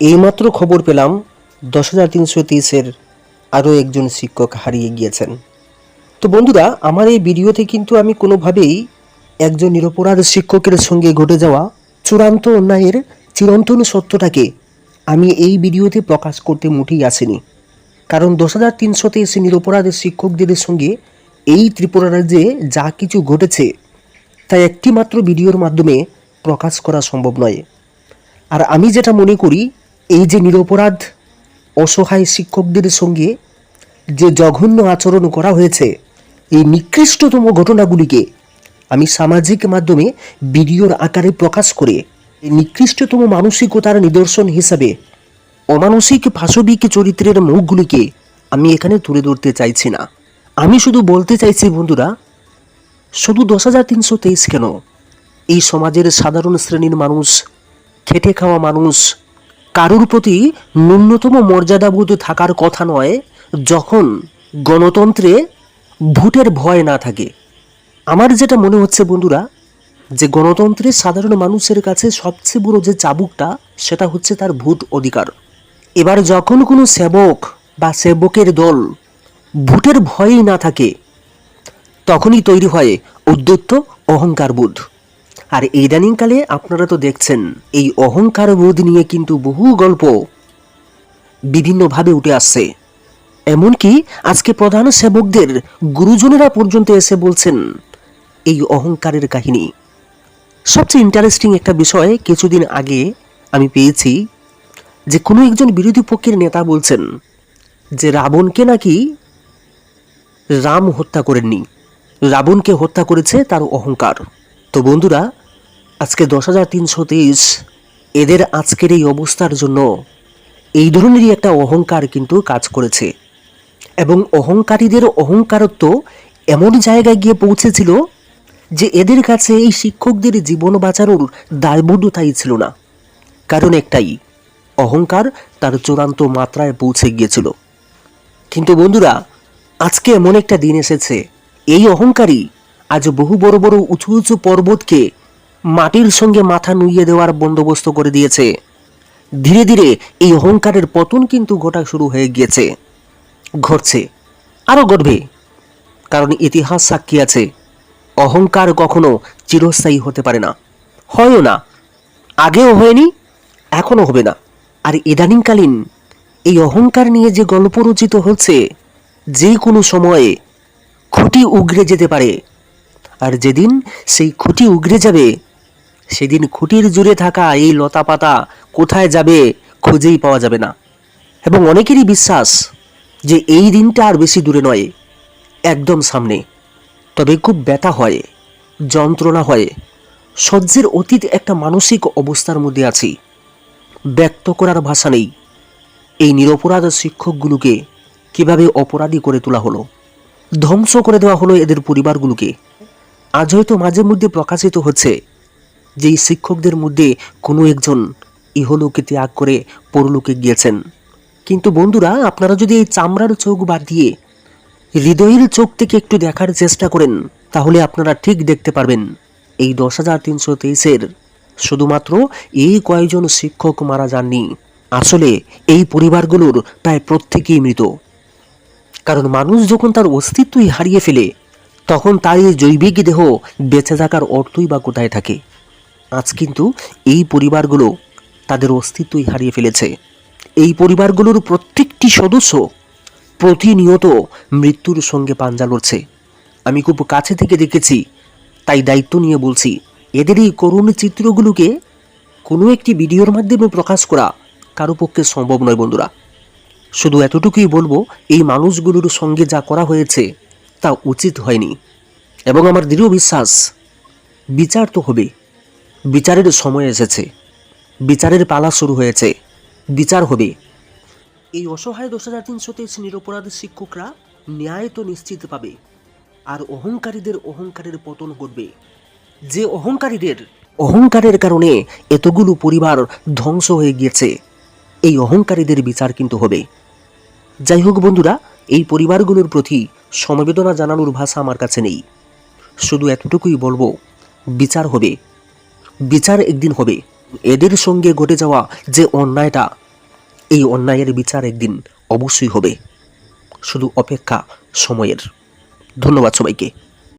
এইমাত্র খবর পেলাম দশ হাজার তিনশো তেইশের আরও একজন শিক্ষক হারিয়ে গিয়েছেন। তো বন্ধুরা, আমার এই ভিডিওতে কিন্তু আমি কোনোভাবেই একজন নিরপরাধ শিক্ষকের সঙ্গে ঘটে যাওয়া চূড়ান্ত অন্যায়ের চিরন্তন সত্যটাকে আমি এই ভিডিওতে প্রকাশ করতে মোটেই আসিনি। কারণ দশ হাজার তিনশো তেইশ নিরপরাধ শিক্ষকদের সঙ্গে এই ত্রিপুরা রাজ্যে যা কিছু ঘটেছে, তা একটি মাত্র ভিডিওর মাধ্যমে প্রকাশ করা সম্ভব নয়। আর আমি যেটা মনে করি এই যে নিরপরাধ, অসহায় শিক্ষকদের সঙ্গে যে জঘন্য আচরণ করা হয়েছে, এই নিকৃষ্টতম ঘটনাগুলিকে আমি সামাজিক মাধ্যমে ভিডিওর আকারে প্রকাশ করে এই নিকৃষ্টতম মানসিকতার নিদর্শন হিসাবে অমানসিক পাশবিক চরিত্রের মুখগুলিকে আমি এখানে তুলে ধরতে চাইছি না। আমি শুধু বলতে চাইছি বন্ধুরা, শুধু দশ হাজার তিনশো তেইশ কেন? এই সমাজের সাধারণ শ্রেণির মানুষ, খেটে খাওয়া মানুষ কারোর প্রতি ন্যূনতম মর্যাদাবোধ থাকার কথা নয়, যখন গণতন্ত্রে ভোটের ভয় না থাকে। আমার যেটা মনে হচ্ছে বন্ধুরা, যে গণতন্ত্রে সাধারণ মানুষের কাছে সবচেয়ে বড় যে চাবুকটা, সেটা হচ্ছে তার ভোট অধিকার। এবার যখন কোনো সেবক বা সেবকের দল ভোটের ভয়ই না থাকে, তখনই তৈরি হয় উদ্যত্ত অহংকার বোধ আর ইদানিংকালে আপনারা তো দেখছেন, এই অহংকার বোধ নিয়ে কিন্তু বহু গল্প বিভিন্নভাবে উঠে আসছে। এমনকি আজকে প্রধান সেবকদের গুরুজনেরা পর্যন্ত এসে বলছেন, এই অহংকারের কাহিনী। সবচেয়ে ইন্টারেস্টিং একটা বিষয় কিছুদিন আগে আমি পেয়েছি, যে কোনো একজন বিরোধী পক্ষের নেতা বলছেন যে, রাবণকে নাকি রাম হত্যা করেননি। রাবণকে হত্যা করেছে তার অহংকার। তো বন্ধুরা আজকে দশ হাজার তিনশো তেইশ এদের আজকের এই অবস্থার জন্য এই ধরনেরই একটা অহংকার কিন্তু কাজ করেছে। এবং অহংকারীদের অহংকারত্ব এমন জায়গায় গিয়ে পৌঁছেছিল যে এদের কাছে এই শিক্ষকদের জীবন বাঁচানোর দায়বদ্ধতাই ছিল না। কারণ একটাই, অহংকার তার চূড়ান্ত মাত্রায় পৌঁছে গিয়েছিল। কিন্তু বন্ধুরা, আজকে এমন একটা দিন এসেছে। এই অহংকারী আজ বহু বড় বড় উঁচু উঁচু পর্বতকে মাটির সঙ্গে মাথা নুইয়ে দেওয়ার বন্দোবস্ত করে দিয়েছে। ধীরে ধীরে এই অহংকারের পতন কিন্তু ঘটা শুরু হয়ে গিয়েছে। ঘটছে, আরও ঘটবে, কারণ ইতিহাস সাক্ষী আছে, অহংকার কখনো চিরস্থায়ী হতে পারে না। হয়ও না, আগেও হয়নি, এখনও হবে না। আর ইদানিংকালীন এই অহংকার নিয়ে যে গল্প রচিত হচ্ছে, যে কোনো সময়ে খুঁটি উগড়ে যেতে পারে। আর যেদিন সেই খুঁটি উগড়ে যাবে সেদিন খুঁটির জুড়ে থাকা এই লতা পাতা কোথায় যাবে খুঁজেই পাওয়া যাবে না। এবং অনেকেরই বিশ্বাস যে এই দিনটা আর বেশি দূরে নয়, একদম সামনে। তবে খুব ব্যথা হয়, যন্ত্রণা হয়। সহ্যের অতীত একটা মানসিক অবস্থার মধ্যে আছি। ব্যক্ত করার ভাষা নেই। এই নিরপরাধ শিক্ষকগুলোকে কীভাবে অপরাধী করে তোলা হলো, ধ্বংস করে দেওয়া হলো এদের পরিবারগুলোকে। আজ হয়তো মাঝে মধ্যে প্রকাশিত হচ্ছে যে এই শিক্ষকদের মধ্যে কোনো একজন ইহলোকে ত্যাগ করে পরলোকে গিয়েছেন। কিন্তু বন্ধুরা, আপনারা যদি এই চামড়ার চোখ বাদ দিয়ে হৃদয়ের চোখ থেকে একটু দেখার চেষ্টা করেন, তাহলে আপনারা ঠিক দেখতে পারবেন এই দশ হাজার তিনশো তেইশের। শুধুমাত্র এই কয়েকজন শিক্ষক মারা যাননি। আসলে এই পরিবারগুলোর প্রায় প্রত্যেকেই মৃত। কারণ মানুষ যখন তার অস্তিত্বই হারিয়ে ফেলে, তখন তার এই জৈবিক দেহ বেঁচে থাকার অর্থই বা কোথায় থাকে? আজ কিন্তু এই পরিবারগুলো তাদের অস্তিত্বই হারিয়ে ফেলেছে। এই পরিবারগুলোর প্রত্যেকটি সদস্য প্রতিনিয়ত মৃত্যুর সঙ্গে পাঞ্জা লড়ছে। আমি খুব কাছে থেকে দেখেছি, তাই দায়িত্ব নিয়ে বলছি, এদের এই করুণ চিত্রগুলোকে কোনো একটি ভিডিওর মাধ্যমে প্রকাশ করা কারও পক্ষে সম্ভব নয় বন্ধুরা। শুধু এতটুকুই বলব, এই মানুষগুলোর সঙ্গে যা করা হয়েছে তা উচিত হয়নি। এবং আমার দৃঢ় বিশ্বাস, বিচার তো হবে বিচারের সময় এসেছে। বিচারের পালা শুরু হয়েছে। বিচার হবে। এই অসহায় দশ হাজার তিনশো তেইশ নিরপরাধ শিক্ষকরা ন্যায় তো নিশ্চিত পাবে, আর অহংকারীদের অহংকারের পতন ঘটবে। যে অহংকারীদের অহংকারের কারণে এতগুলো পরিবার ধ্বংস হয়ে গিয়েছে, এই অহংকারীদের বিচার কিন্তু হবে। যাই হোক বন্ধুরা, এই পরিবারগুলোর প্রতি সমবেদনা জানানোর ভাষা আমার কাছে নেই। শুধু এতটুকুই বলব, বিচার হবে। বিচার একদিন হবে। এদের সঙ্গে ঘটে যাওয়া যে অন্যায়টা, এই অন্যায়ের বিচার একদিন অবশ্যই হবে। শুধু অপেক্ষা সময়ের। ধন্যবাদ সবাইকে।